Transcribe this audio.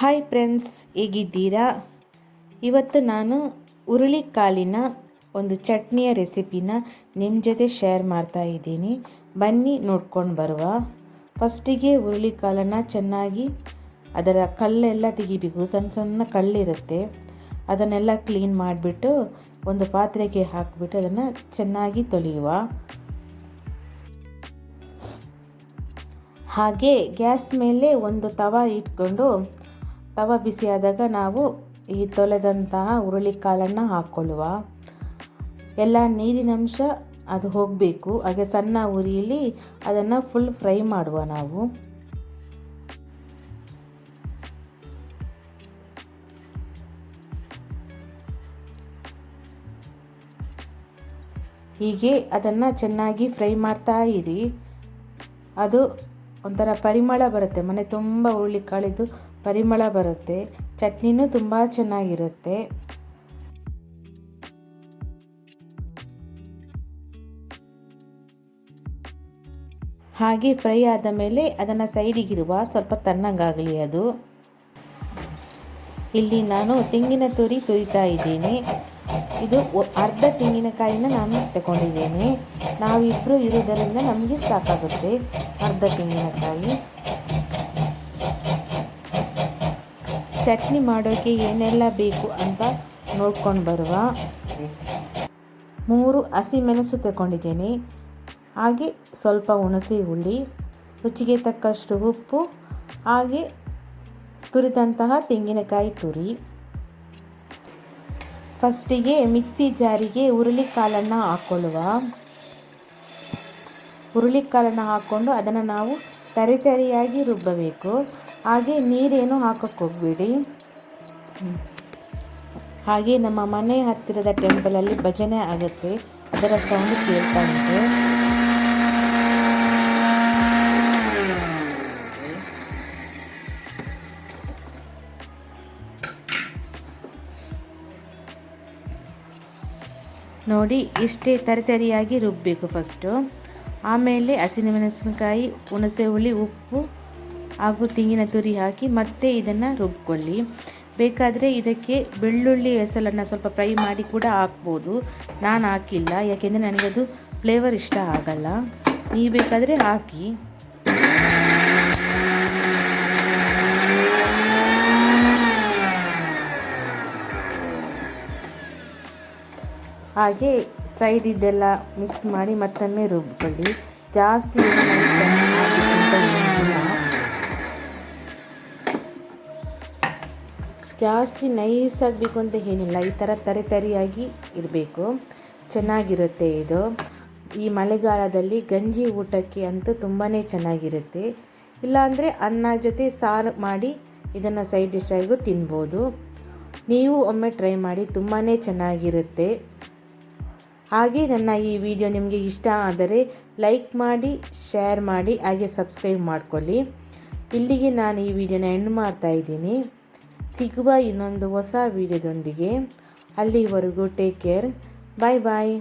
Hi friends, ಹೇಗಿದ್ದೀರಾ? ಇವತ್ತು ನಾನು ಹುರುಳಿಕಾಳಿನ ಒಂದು ಚಟ್ನಿಯ ರೆಸಿಪಿನ ನಿಮ್ಮ ಜೊತೆ ಶೇರ್ ಮಾಡ್ತಾ ಇದ್ದೀನಿ. ಬನ್ನಿ ನೋಡ್ಕೊಂಡು ಬರುವ. ಫಸ್ಟಿಗೆ ಹುರುಳಿಕಾಳನ್ನು ಚೆನ್ನಾಗಿ ಅದರ ಕಲ್ಲೆಲ್ಲ ತೆಗಿಬೇಕು. ಸಣ್ಣ ಸಣ್ಣ ಕಳ್ಳಿರುತ್ತೆ ಅದನ್ನೆಲ್ಲ ಕ್ಲೀನ್ ಮಾಡಿಬಿಟ್ಟು ಒಂದು ಪಾತ್ರೆಗೆ ಹಾಕಿಬಿಟ್ಟು ಅದನ್ನು ಚೆನ್ನಾಗಿ ತೊಳೆಯುವ. ಹಾಗೆ ಗ್ಯಾಸ್ ಮೇಲೆ ಒಂದು ತವ ಇಟ್ಕೊಂಡು ತವ ಬಿಸಿಯಾದಾಗ ನಾವು ಈ ತೊಳೆದಂತಹ ಹುರುಳಿಕಾಳನ್ನು ಹಾಕ್ಕೊಳ್ಳುವ ಎಲ್ಲ ನೀರಿನಂಶ ಅದು ಹೋಗಬೇಕು. ಹಾಗೆ ಸಣ್ಣ ಉರಿಯಲ್ಲಿ ಅದನ್ನು ಫುಲ್ ಫ್ರೈ ಮಾಡುವ ನಾವು. ಹೀಗೆ ಅದನ್ನು ಚೆನ್ನಾಗಿ ಫ್ರೈ ಮಾಡ್ತಾ ಇರಿ. ಅದು ಒಂಥರ ಪರಿಮಳ ಬರುತ್ತೆ. ಮನೆ ತುಂಬ ಹುರುಳಿಕಾಳಿದ್ದು ಪರಿಮಳ ಬರುತ್ತೆ. ಚಟ್ನಿನೂ ತುಂಬ ಚೆನ್ನಾಗಿರುತ್ತೆ. ಹಾಗೆ ಫ್ರೈ ಆದ ಮೇಲೆ ಅದನ್ನು ಸೈಡಿಗಿರುವ ಸ್ವಲ್ಪ ತಣ್ಣಗಾಗಲಿ ಅದು. ಇಲ್ಲಿ ನಾನು ತೆಂಗಿನ ತುರಿ ತುರಿತಾ ಇದ್ದೀನಿ. ಇದು ಅರ್ಧ ತೆಂಗಿನಕಾಯಿನ ನಾನು ತಗೊಂಡಿದ್ದೇನೆ ನಾವಿಬ್ಬರು ಇರೋದರಿಂದ ನಮಗೆ ಸಾಕಾಗುತ್ತೆ ಅರ್ಧ ತೆಂಗಿನಕಾಯಿ. ಚಟ್ನಿ ಮಾಡೋಕ್ಕೆ ಏನೆಲ್ಲ ಬೇಕು ಅಂತ ನೋಡ್ಕೊಂಡು ಬರುವ ಮೂರು ಹಸಿಮೆಣಸು ತಗೊಂಡಿದ್ದೀನಿ. ಹಾಗೆ ಸ್ವಲ್ಪ ಹುಣಸೆ ಹುಳಿ, ರುಚಿಗೆ ತಕ್ಕಷ್ಟು ಉಪ್ಪು, ಹಾಗೆ ತುರಿದಂತಹ ತೆಂಗಿನಕಾಯಿ ತುರಿ. ಫಸ್ಟಿಗೆ ಮಿಕ್ಸಿ ಜಾರಿಗೆ ಹುರುಳಿಕಾಳನ್ನು ಹಾಕ್ಕೊಳ್ಳುವ ಹುರುಳಿಕಾಳನ್ನು ಹಾಕ್ಕೊಂಡು ಅದನ್ನು ನಾವು ತರಿತರಿಯಾಗಿ ರುಬ್ಬಬೇಕು. ಹಾಗೆ ನೀರೇನು ಹಾಕೋಕ್ಕೆ ಹೋಗಬೇಡಿ. ಹಾಗೆ ನಮ್ಮ ಮನೆ ಹತ್ತಿರದ ಟೆಂಪಲಲ್ಲಿ ಭಜನೆ ಆಗುತ್ತೆ. ಅದರ ಸೌಂಡ್ ಕೇಳ್ತಾ ಉಂಟು. ನೋಡಿ, ಇಷ್ಟೇ ತರಿತರಿಯಾಗಿ ರುಬ್ಬಬೇಕು ಫಸ್ಟು. ಆಮೇಲೆ ಹಸಿಮೆಣಸಿನಕಾಯಿ ಹುಣಸೆ ಹುಳಿ, ಉಪ್ಪು ಹಾಗೂ ತೆಂಗಿನ ತುರಿ ಹಾಕಿ ಮತ್ತೆ ಇದನ್ನು ರುಬ್ಕೊಳ್ಳಿ. ಬೇಕಾದರೆ ಇದಕ್ಕೆ ಬೆಳ್ಳುಳ್ಳಿ ಹೆಸಲನ್ನು ಸ್ವಲ್ಪ ಫ್ರೈ ಮಾಡಿ ಕೂಡ ಹಾಕ್ಬೋದು. ನಾನು ಹಾಕಿಲ್ಲ, ಯಾಕೆಂದರೆ ನನಗದು ಫ್ಲೇವರ್ ಇಷ್ಟ ಆಗಲ್ಲ. ನೀವು ಬೇಕಾದರೆ ಹಾಕಿ. ಹಾಗೆ ಸೈಡ್ ಇದೆಲ್ಲ ಮಿಕ್ಸ್ ಮಾಡಿ ಮತ್ತೊಮ್ಮೆ ರುಬ್ಕೊಳ್ಳಿ. ಜಾಸ್ತಿ ಜಾಸ್ತಿ ನೈಸ್ ಆಗಬೇಕು ಅಂತ ಏನಿಲ್ಲ. ಈ ಥರ ತರಿ ತರಿಯಾಗಿ ಇರಬೇಕು. ಚೆನ್ನಾಗಿರುತ್ತೆ ಇದು. ಈ ಮಳೆಗಾಲದಲ್ಲಿ ಗಂಜಿ ಊಟಕ್ಕೆ ಅಂತೂ ತುಂಬಾ ಚೆನ್ನಾಗಿರುತ್ತೆ. ಇಲ್ಲಾಂದರೆ ಅನ್ನ ಜೊತೆ ಸಾರು ಮಾಡಿ ಇದನ್ನು ಸೈಡ್ ಡಿಶ್ ಆಗಿಗೂ ತಿನ್ಬೋದು. ನೀವು ಒಮ್ಮೆ ಟ್ರೈ ಮಾಡಿ ತುಂಬಾ ಚೆನ್ನಾಗಿರುತ್ತೆ. ಹಾಗೆ ನನ್ನ ಈ ವಿಡಿಯೋ ನಿಮಗೆ ಇಷ್ಟ ಆದರೆ ಲೈಕ್ ಮಾಡಿ, ಶೇರ್ ಮಾಡಿ, ಹಾಗೆ ಸಬ್ಸ್ಕ್ರೈಬ್ ಮಾಡಿಕೊಳ್ಳಿ. ಇಲ್ಲಿಗೆ ನಾನು ಈ ವಿಡಿಯೋನ ಎಂಡ್ ಮಾಡ್ತಾ ಇದ್ದೀನಿ. ಸಿಗುವ ಇನ್ನೊಂದು ಹೊಸ ವಿಡಿಯೋದೊಂದಿಗೆ ಅಲ್ಲಿವರೆಗೂ ಟೇಕ್ ಕೇರ್ ಬಾಯ್ ಬಾಯ್